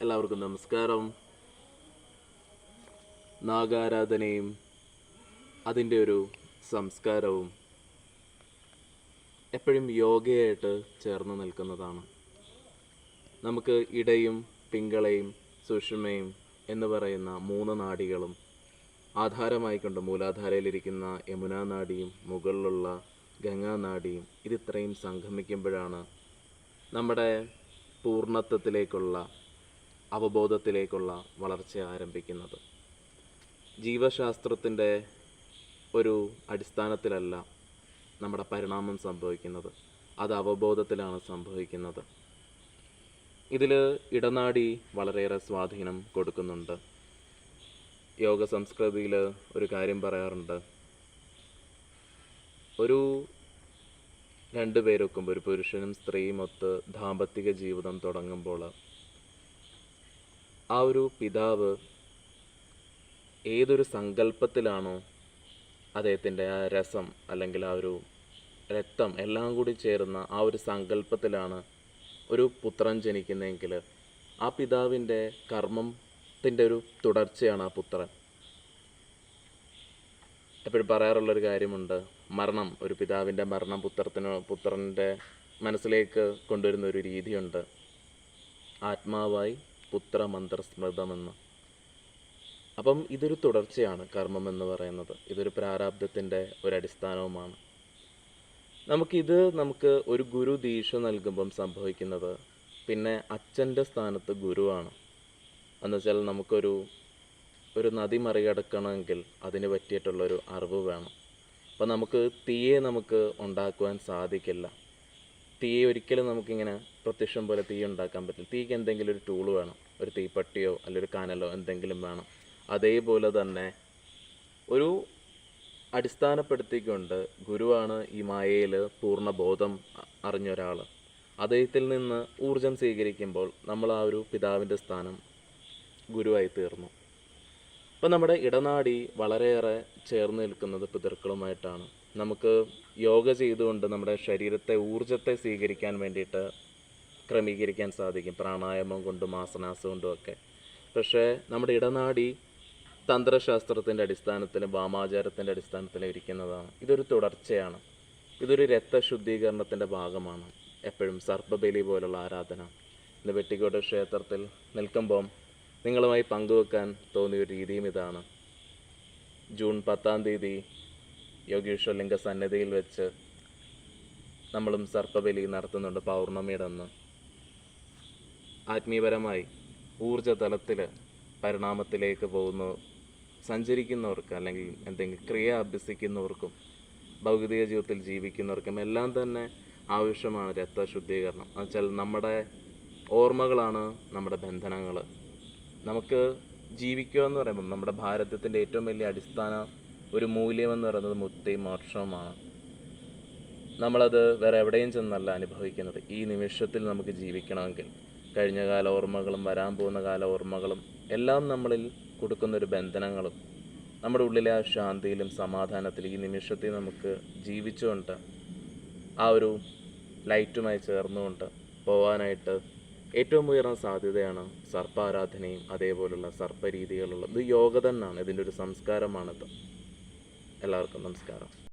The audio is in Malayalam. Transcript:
എല്ലാവർക്കും നമസ്കാരം. നാഗാരാധനയും അതിന്റെ ഒരു സംസ്കാരവും എപ്പോഴും യോഗയായിട്ട് ചേർന്ന് നിൽക്കുന്നതാണ്. നമുക്ക് ഇടയും പിങ്കളയും സുഷമയും എന്ന് പറയുന്ന മൂന്ന് നാടികളും ആധാരമായിക്കൊണ്ട് മൂലാധാരയിലിരിക്കുന്ന യമുനാ നാടിയും മുകളിലുള്ള ഗംഗാ നാടിയും ഇതിത്രയും സംഗമിക്കുമ്പോഴാണ് നമ്മുടെ പൂർണത്വത്തിലേക്കുള്ള അവബോധത്തിലേക്കുള്ള വളർച്ച ആരംഭിക്കുന്നത്. ജീവശാസ്ത്രത്തിന്റെ ഒരു അടിസ്ഥാനത്തിലല്ല നമ്മുടെ പരിണാമം സംഭവിക്കുന്നത്. അത് അവബോധത്തിലാണ് സംഭവിക്കുന്നത്. ഇതിൽ ഇടനാടി വളരെയേറെ സ്വാധീനം കൊടുക്കുന്നുണ്ട്. യോഗ സംസ്കൃതിയിൽ ഒരു കാര്യം പറയാറുണ്ട്. ഒരു രണ്ട് പേരൊക്കുമ്പോൾ ഒരു പുരുഷനും സ്ത്രീയും ഒത്ത് ദാമ്പത്തിക ജീവിതം തുടങ്ങുമ്പോൾ ആ ഒരു പിതാവ് ഏതൊരു സങ്കല്പത്തിലാണോ അദ്ദേഹത്തിന്റെ ആ രസം അല്ലെങ്കിൽ ആ ഒരു രക്തം എല്ലാം കൂടി ചേർന്ന ആ ഒരു സങ്കല്പത്തിലാണ് ഒരു പുത്രൻ ജനിക്കുന്നതെങ്കിൽ ആ പിതാവിന്റെ കർമ്മത്തിന്റെ ഒരു തുടർച്ചയാണ് ആ പുത്രൻ. എപ്പോഴും പറയാറുള്ളൊരു കാര്യമുണ്ട് മരണം ഒരു പിതാവിന്റെ മരണം പുത്രത്തിന് പുത്രന്റെ മനസ്സിലേക്ക് കൊണ്ടുവരുന്ന ഒരു രീതിയുണ്ട്. ആത്മാവായി പുത്രമന്ത്രസ്മൃതമെന്ന്. അപ്പം ഇതൊരു തുടർച്ചയാണ് കർമ്മം എന്ന് പറയുന്നത്. ഇതൊരു പ്രാരാബ്ദത്തിന്റെ ഒരു അടിസ്ഥാനവുമാണ് നമുക്കിത് നമുക്ക് ഒരു ഗുരു ദീക്ഷ നൽകുമ്പം സംഭവിക്കുന്നത് പിന്നെ അച്ഛന്റെ സ്ഥാനത്ത് ഗുരുവാണ്. എന്നുവെച്ചാൽ നമുക്കൊരു ഒരു നദി മറികടക്കണമെങ്കിൽ അതിന് പറ്റിയിട്ടുള്ളൊരു അറിവ് വേണം. അപ്പം നമുക്ക് തീയെ നമുക്ക് ഉണ്ടാക്കുവാൻ സാധിക്കില്ല. തീയെ ഒരിക്കലും നമുക്കിങ്ങനെ പ്രത്യക്ഷം പോലെ തീ ഉണ്ടാക്കാൻ പറ്റില്ല. തീക്ക് എന്തെങ്കിലും ഒരു ടൂൾ വേണം. ഒരു തീപ്പട്ടിയോ അല്ലെങ്കിൽ ഒരു കനലോ എന്തെങ്കിലും വേണം. അതേപോലെ തന്നെ ഒരു അടിസ്ഥാനപ്പെടുത്തിക്കൊണ്ട് ഗുരുവാണ് ഈ മായയിൽ പൂർണ ബോധം അറിഞ്ഞ ഒരാൾ. അദ്ദേഹത്തിൽ നിന്ന് ഊർജം സ്വീകരിക്കുമ്പോൾ നമ്മൾ ആ ഒരു പിതാവിന്റെ സ്ഥാനം ഗുരുവായി തീർന്നു. അപ്പം നമ്മുടെ ഇടനാടി വളരെയേറെ ചേർന്ന് നിൽക്കുന്നത് പിതൃക്കളുമായിട്ടാണ്. നമുക്ക് യോഗ ചെയ്തുകൊണ്ട് നമ്മുടെ ശരീരത്തെ ഊർജത്തെ സ്വീകരിക്കാൻ വേണ്ടിയിട്ട് ക്രമീകരിക്കാൻ സാധിക്കും പ്രാണായാമം കൊണ്ടും ആസനാസം കൊണ്ടും ഒക്കെ. പക്ഷേ നമ്മുടെ ഇടനാടി തന്ത്രശാസ്ത്രത്തിന്റെ അടിസ്ഥാനത്തിൽ വാമാചാരത്തിന്റെ അടിസ്ഥാനത്തിൽ ഇരിക്കുന്നതാണ്. ഇതൊരു തുടർച്ചയാണ്. ഇതൊരു രക്തശുദ്ധീകരണത്തിന്റെ ഭാഗമാണ്. എപ്പോഴും സർപ്പബലി പോലുള്ള ആരാധന. ഇന്ന് വെട്ടിക്കോട് ക്ഷേത്രത്തിൽ നിൽക്കുമ്പം നിങ്ങളുമായി പങ്കുവെക്കാൻ തോന്നിയ രീതിയും ഇതാണ്. ജൂൺ പത്താം തീയതി യോഗീശ്വരലിംഗ സന്നിധിയിൽ വെച്ച് നമ്മളും സർപ്പബലി നടത്തുന്നുണ്ട് പൗർണമിയുടെ അന്ന് ആത്മീയപരമായി ഊർജതലത്തിൽ പരിണാമത്തിലേക്ക് പോകുന്ന സഞ്ചരിക്കുന്നവർക്ക് അല്ലെങ്കിൽ എന്തെങ്കിലും ക്രിയ അഭ്യസിക്കുന്നവർക്കും ഭൗതിക ജീവിതത്തിൽ ജീവിക്കുന്നവർക്കും എല്ലാം തന്നെ ആവശ്യമാണ് രക്തശുദ്ധീകരണം. എന്നുവെച്ചാൽ നമ്മുടെ ഓർമ്മകളാണ് നമ്മുടെ ബന്ധനങ്ങൾ നമുക്ക് ജീവിക്കുക എന്ന് പറയുമ്പം നമ്മുടെ ഭാരതത്തിന്റെ ഏറ്റവും വലിയ അടിസ്ഥാന ഒരു മൂല്യമെന്ന് പറയുന്നത് മുക്തി മോക്ഷവുമാണ്. നമ്മളത് വേറെ എവിടെയും ചെന്നല്ല അനുഭവിക്കുന്നത്. ഈ നിമിഷത്തിൽ നമുക്ക് ജീവിക്കണമെങ്കിൽ കഴിഞ്ഞ കാല ഓർമ്മകളും വരാൻ പോകുന്ന കാല ഓർമ്മകളും എല്ലാം നമ്മളിൽ കൊടുക്കുന്നൊരു ബന്ധനങ്ങളും നമ്മുടെ ഉള്ളിലെ ആ ശാന്തിയിലും സമാധാനത്തിലും ഈ നിമിഷത്തിൽ നമുക്ക് ജീവിച്ചുകൊണ്ട് ആ ഒരു ലൈറ്റുമായി ചേർന്നുകൊണ്ട് പോവാനായിട്ട് ഏറ്റവും ഉയർന്ന സാധ്യതയാണ് സർപ്പാരാധനയും അതേപോലുള്ള സർപ്പരീതികളുള്ള ഇത് യോഗ തന്നെയാണ്. ഇതിന്റെ ഒരു സംസ്കാരമാണിത്. എല്ലാവർക്കും നമസ്കാരം.